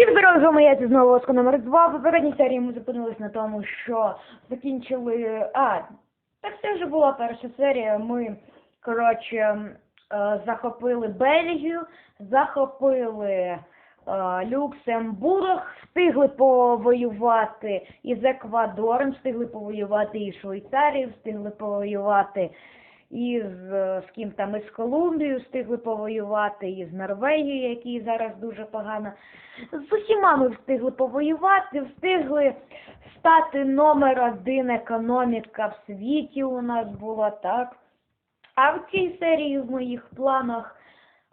Всім здорово, з вами я, це знову Оскар номер 2. В попередній серії ми зупинились на тому, що закінчили... А, так це вже була перша серія. Ми, коротше, е, захопили Бельгію, захопили е, Люксембург, встигли повоювати із Еквадором, встигли повоювати із Швейцарією, встигли повоювати із е, з ким там із Колумбією встигли повоювати, із Норвегією, якій зараз дуже погано. З усіма ми встигли повоювати, встигли стати номер один економіка в світі у нас була, так. А в цій серії в моїх планах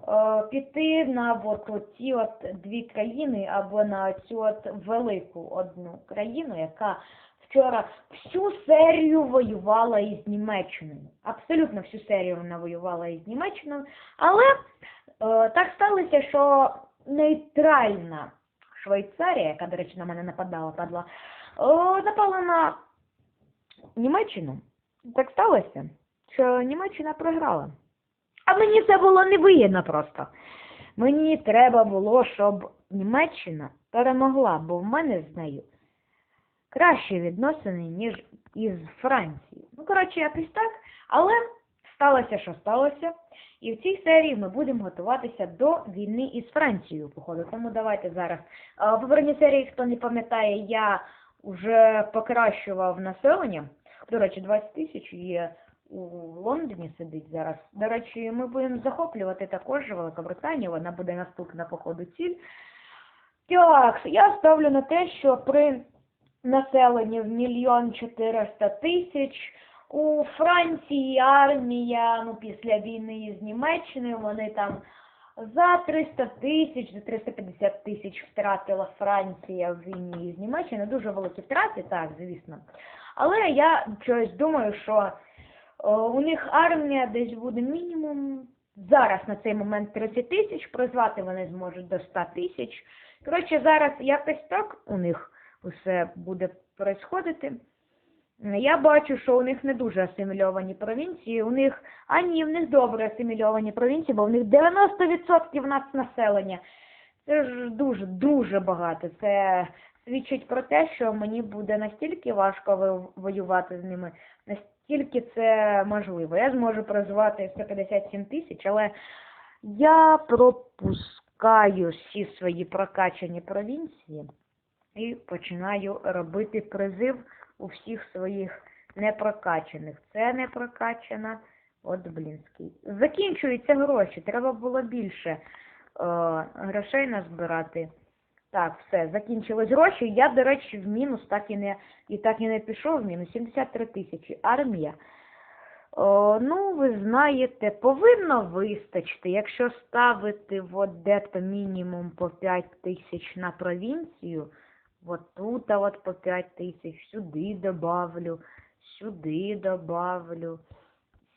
е, піти на от оці от дві країни або на цю от велику одну країну, яка вчора всю серію воювала із Німеччиною. Абсолютно всю серію вона воювала із Німеччиною. Але е, так сталося, що нейтральна Швейцарія, яка, до речі, на мене нападала, падла, е, напала на Німеччину. Так сталося, що Німеччина програла. А мені це було невигідно просто. Мені треба було, щоб Німеччина перемогла, бо в мене з нею кращі відносини, ніж із Францією. Ну, коротше, якось так. Але сталося, що сталося. І в цій серії ми будемо готуватися до війни із Францією, походу. Тому давайте зараз. В попередній серії, хто не пам'ятає, я вже покращував населення. До речі, 20 тисяч є у Лондоні сидить зараз. До речі, ми будемо захоплювати також Великобританію, вона буде наступна по ходу ціль. Так, я ставлю на те, що при населенні в мільйон чотириста тисяч у Франції армія, ну, після війни з Німеччиною, вони там за 300 тисяч, за 350 тисяч втратила Франція в війні з Німеччиною. Дуже великі втрати, так, звісно. Але я чогось думаю, що о, у них армія десь буде мінімум зараз на цей момент 30 тисяч, призвати вони зможуть до 100 тисяч. Коротше, зараз якось так у них усе буде происходити. Я бачу, що у них не дуже асимільовані провінції. У них, а ні, в них добре асимільовані провінції, бо в них 90% в нас населення. Це ж дуже, дуже багато. Це свідчить про те, що мені буде настільки важко во- воювати з ними, настільки це можливо. Я зможу призвати 157 тисяч, але я пропускаю всі свої прокачані провінції і починаю робити призив у всіх своїх непрокачаних. Це не прокачана. От блінський. Закінчуються гроші. Треба було більше е, грошей назбирати. Так, все, закінчились гроші. Я, до речі, в мінус так і не і так і не пішов в мінус. 73 тисячі. Армія. О, ну, ви знаєте, повинно вистачити, якщо ставити от де-то мінімум по 5 тисяч на провінцію, от тут а от по 5 тисяч, сюди добавлю, сюди добавлю,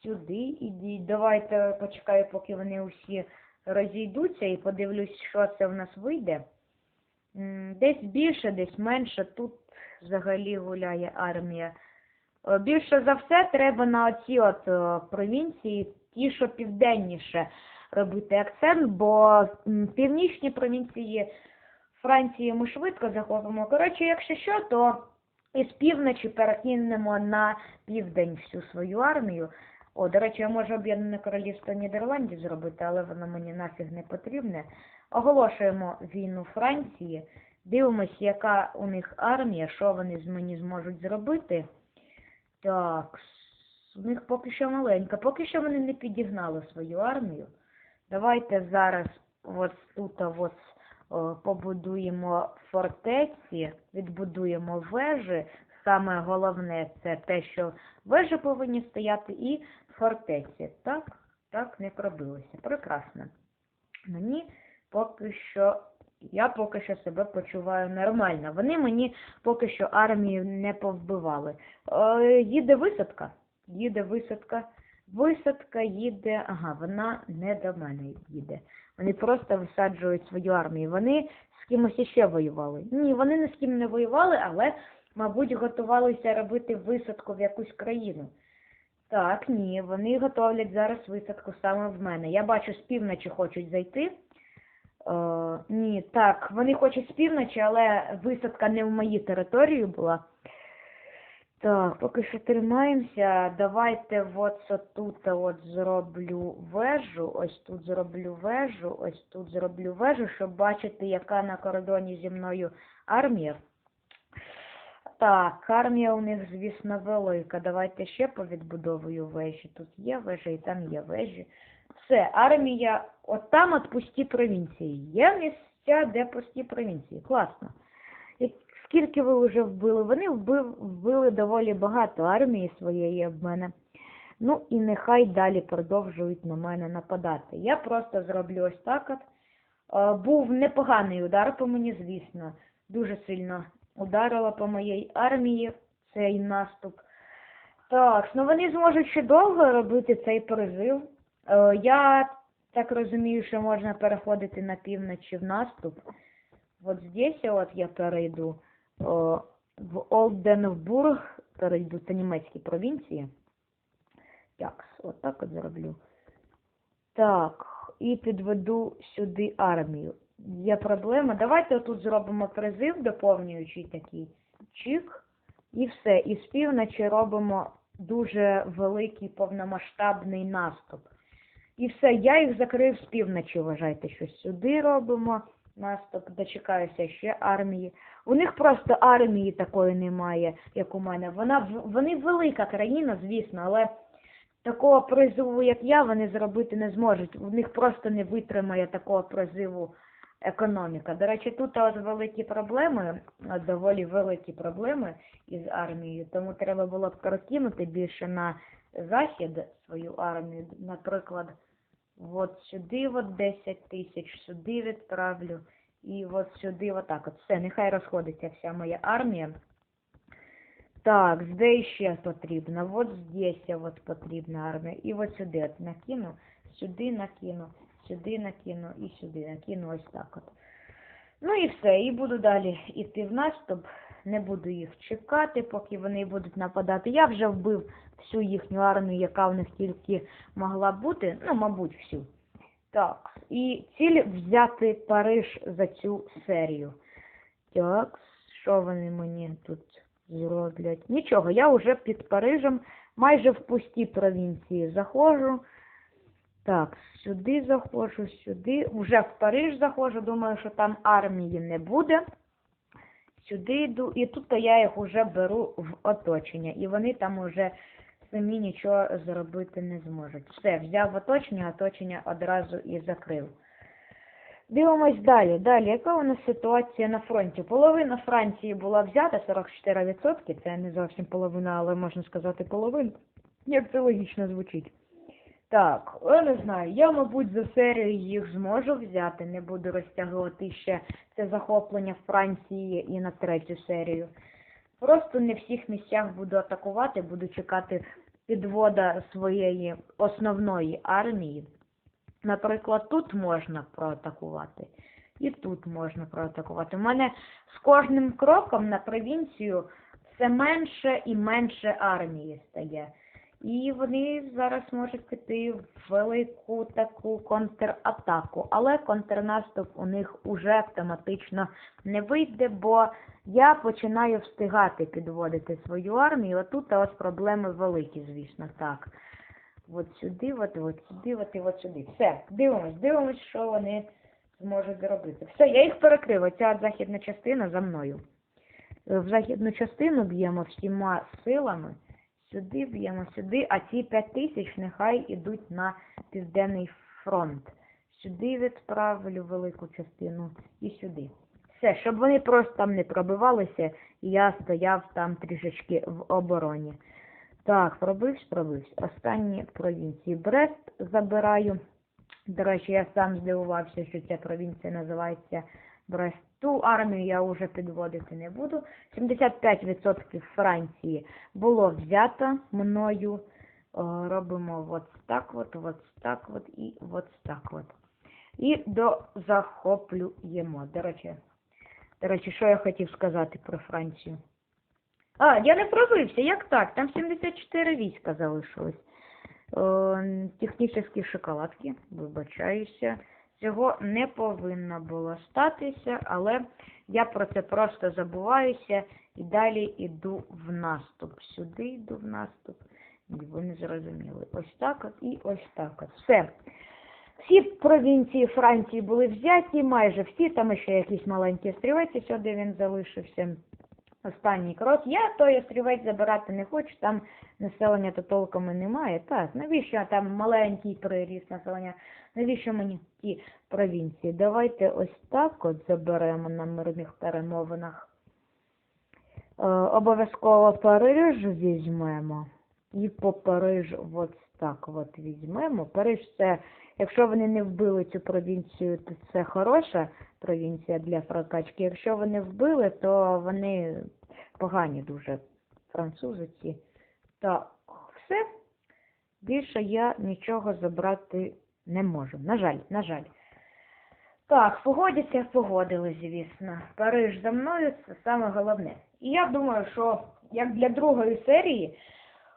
сюди ідіть. Давайте почекаю, поки вони усі розійдуться і подивлюсь, що це в нас вийде. Десь більше, десь менше. Тут взагалі гуляє армія. Е, Більше за все треба на оці от е, провінції, ті, що південніше робити акцент, бо північні провінції Франції ми швидко захопимо. Коротше, якщо що, то із півночі перекинемо на південь всю свою армію. О, до речі, я можу об'єднане королівство Нідерландів зробити, але воно мені нафіг не потрібне. Оголошуємо війну Франції. Дивимось, яка у них армія, що вони з мені зможуть зробити. Так, у них поки що маленька. Поки що вони не підігнали свою армію. Давайте зараз ось тут ось, побудуємо фортеці, відбудуємо вежі. Саме головне це те, що вежі повинні стояти і фортеці. Так, так не пробилося. Прекрасно. Мені поки що, я поки що себе почуваю нормально. Вони мені поки що армію не повбивали. Е, їде висадка. Їде висадка. Висадка їде. Ага, вона не до мене їде. Вони просто висаджують свою армію. Вони з кимось іще воювали. Ні, вони ні з ким не воювали, але, мабуть, готувалися робити висадку в якусь країну. Так, ні, вони готовлять зараз висадку саме в мене. Я бачу, з півночі хочуть зайти. Е, ні, так, вони хочуть з півночі, але висадка не в моїй території була. Так, поки що тримаємося. Давайте от тут от зроблю вежу. Ось тут зроблю вежу, ось тут зроблю вежу, щоб бачити, яка на кордоні зі мною армія. Так, армія у них, звісно, велика. Давайте ще повідбудовую вежі. Тут є вежа і там є вежі. Все, армія, от там от пусті провінції. Є місця, де пусті провінції. Класно. Скільки ви вже вбили? Вони вбив, вбили доволі багато армії своєї об мене. Ну і нехай далі продовжують на мене нападати. Я просто зроблю ось так от. Е, Був непоганий удар по мені, звісно. Дуже сильно ударила по моїй армії цей наступ. Так, ну вони зможуть ще довго робити цей призив. Е, Я так розумію, що можна переходити на півночі в наступ. От здесь от я перейду в Олденбург, перейду, це німецькі провінції. Так, от так от зроблю. Так, і підведу сюди армію. Є проблема. Давайте тут зробимо призив, доповнюючий такий чик, і все. І з півночі робимо дуже великий повномасштабний наступ. І все, я їх закрив з півночі, вважайте, що сюди робимо наступ, дочекаюся ще армії. У них просто армії такої немає, як у мене. Вона вони велика країна, звісно, але такого призиву, як я, вони зробити не зможуть. У них просто не витримає такого призиву економіка. До речі, тут от великі проблеми, доволі великі проблеми із армією, тому треба було б перекинути більше на захід свою армію. Наприклад, от сюди от 10 тисяч, сюди відправлю, і от сюди отак от. Все, нехай розходиться вся моя армія. Так, де ще потрібно? От здесь от потрібна армія. І от сюди от накину, сюди накину, сюди накину і сюди накину ось так от. Ну і все, і буду далі йти в наступ. Не буду їх чекати, поки вони будуть нападати. Я вже вбив всю їхню армію, яка в них тільки могла бути. Ну, мабуть, всю. Так, і ціль взяти Париж за цю серію. Так, що вони мені тут зроблять? Нічого, я вже під Парижем, майже в пусті провінції заходжу. Так, сюди заходжу, сюди. Вже в Париж заходжу, думаю, що там армії не буде. Сюди йду, і тут я їх вже беру в оточення, і вони там уже самі нічого зробити не зможуть. Все, взяв оточення, оточення одразу і закрив. Дивимось далі. Далі, яка у нас ситуація на фронті? Половина Франції була взята, 44%, це не зовсім половина, але можна сказати половина. Як це логічно звучить. Так, я не знаю, я, мабуть, за серію їх зможу взяти, не буду розтягувати ще це захоплення Франції і на третю серію. Просто не всіх місцях буду атакувати, буду чекати підвода своєї основної армії. Наприклад, тут можна проатакувати, і тут можна проатакувати. У мене з кожним кроком на провінцію все менше і менше армії стає. І вони зараз можуть піти в велику таку контратаку. Але контрнаступ у них уже автоматично не вийде, бо я починаю встигати підводити свою армію. А тут ось проблеми великі, звісно, так. От сюди, от, от сюди, от і от сюди. Все, дивимось, дивимось, що вони зможуть зробити. Все, я їх перекрив. Оця західна частина за мною. В західну частину б'ємо всіма силами. Сюди б'ємо сюди, а ці 5 тисяч нехай ідуть на Південний фронт. Сюди відправлю велику частину і сюди. Все, щоб вони просто там не пробивалися, і я стояв там трішечки в обороні. Так, пробився, пробився. Останні провінції. Брест забираю. До речі, я сам здивувався, що ця провінція називається Брест. Ту армію я вже підводити не буду. 75% Франції було взято мною. Робимо от так от, от так от і от так от. І дозахоплюємо. До речі, до речі, що я хотів сказати про Францію? А, я не пробився, як так? Там 74 війська залишилось. Технічні шоколадки, вибачаюся. Цього не повинно було статися, але я про це просто забуваюся і далі йду в наступ. Сюди йду в наступ. Ви не зрозуміли. Ось так от і ось так от. Все. Всі провінції Франції були взяті, майже всі, там ще якийсь маленький острівець, ось де він залишився. Останній крок. Я той острівець забирати не хочу, там населення то толком і немає. Так, навіщо там маленький приріст населення? Навіщо мені ті провінції? Давайте ось так от заберемо на мирних перемовинах. Е, обов'язково Париж візьмемо. І по Парижу ось так от візьмемо. Париж це, якщо вони не вбили цю провінцію, то це хороша провінція для прокачки. Якщо вони вбили, то вони погані дуже французи ці. Так, все. Більше я нічого забрати не можу. На жаль, на жаль. Так, погодяться, погодили, звісно. Париж за мною це саме головне. І я думаю, що як для другої серії,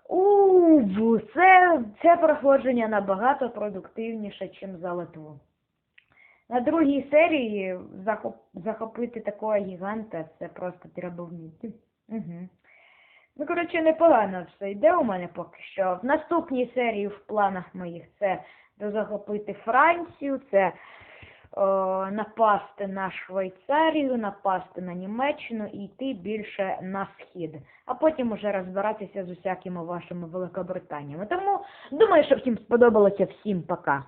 у це, це проходження набагато продуктивніше, ніж за. На другій серії захоп, захопити такого гіганта це просто треба вміти. Угу. Ну, коротше, непогано все йде у мене поки що. В наступній серії в планах моїх це захопити Францію, це напасти на Швейцарію, напасти на Німеччину і йти більше на схід, а потім уже розбиратися з усякими вашими Великобританіями. Тому думаю, що всім сподобалося. Всім пока.